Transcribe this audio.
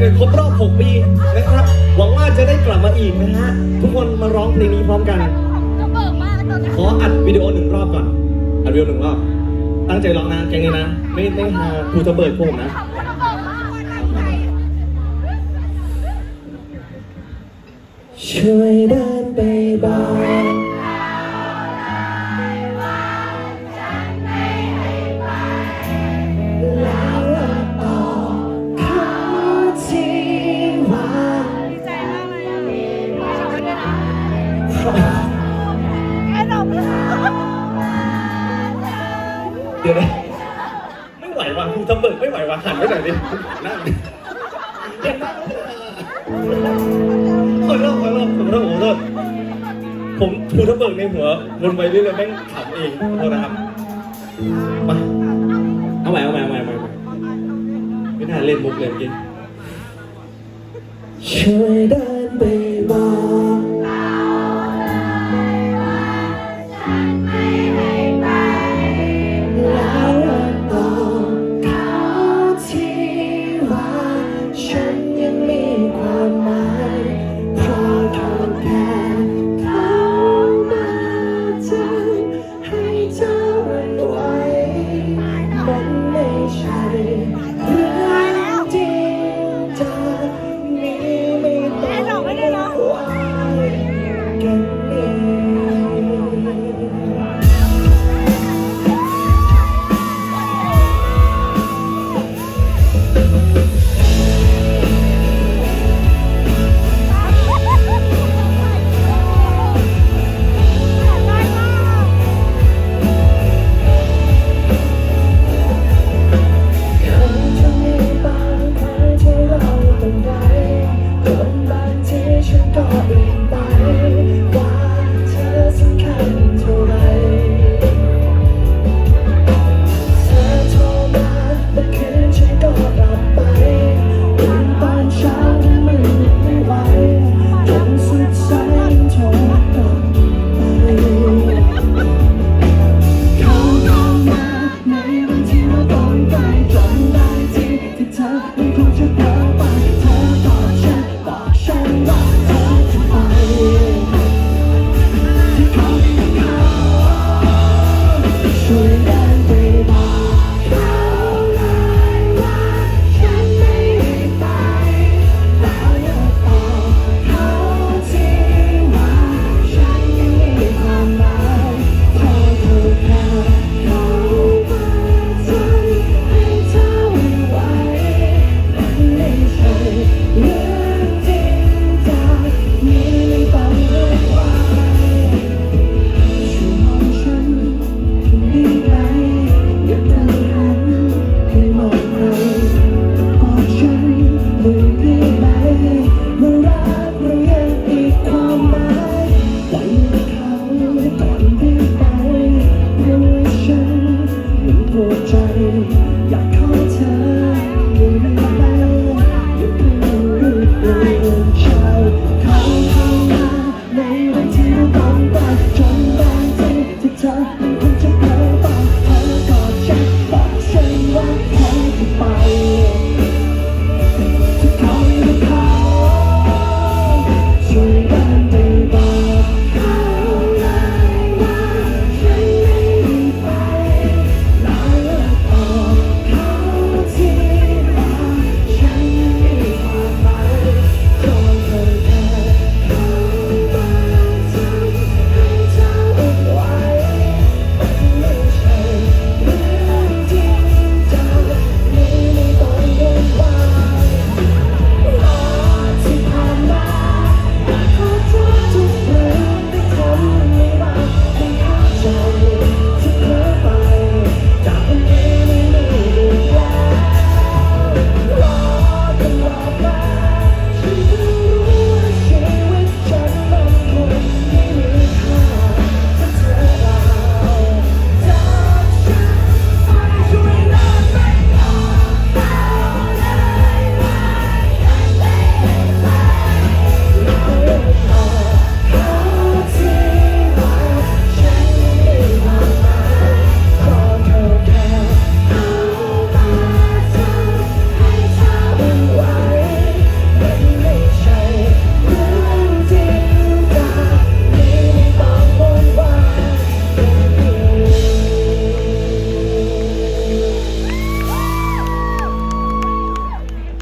ในครบรอบ 6 ปีนะครับ หวังว่าจะได้กลับมาอีกนะฮะ ทุกคนมาร้องเพลงนี้พร้อมกัน จะเบิกมากตอนนี้ขออัดวิดีโอหนึ่งรอบก่อน อัดวิดีโอหนึ่งรอบ ตั้งใจร้องนะแกงนี้นะ ไม่ไม่หาครูจะเบิดพวกผมนะ จะเบิกมากตั้งใจช่วยเดินไปบอก เดี๋ยวนะไม่ไหวว่ะครูจะเบิดไม่ไหวว่ะหันไปหน่อยดินั่งเห็นไหมขอโทษขอโทษขอโทษขอโทษผมครูจะเบิกในหัววนไปเรื่อยๆแม่งขำเองขอโทษนะครับมาเอาใหม่เอาใหม่เอาใหม่เอาใหม่ไม่น่าเล่นมุกเลยเมื่อกี้ ช่วยเดินไปบอก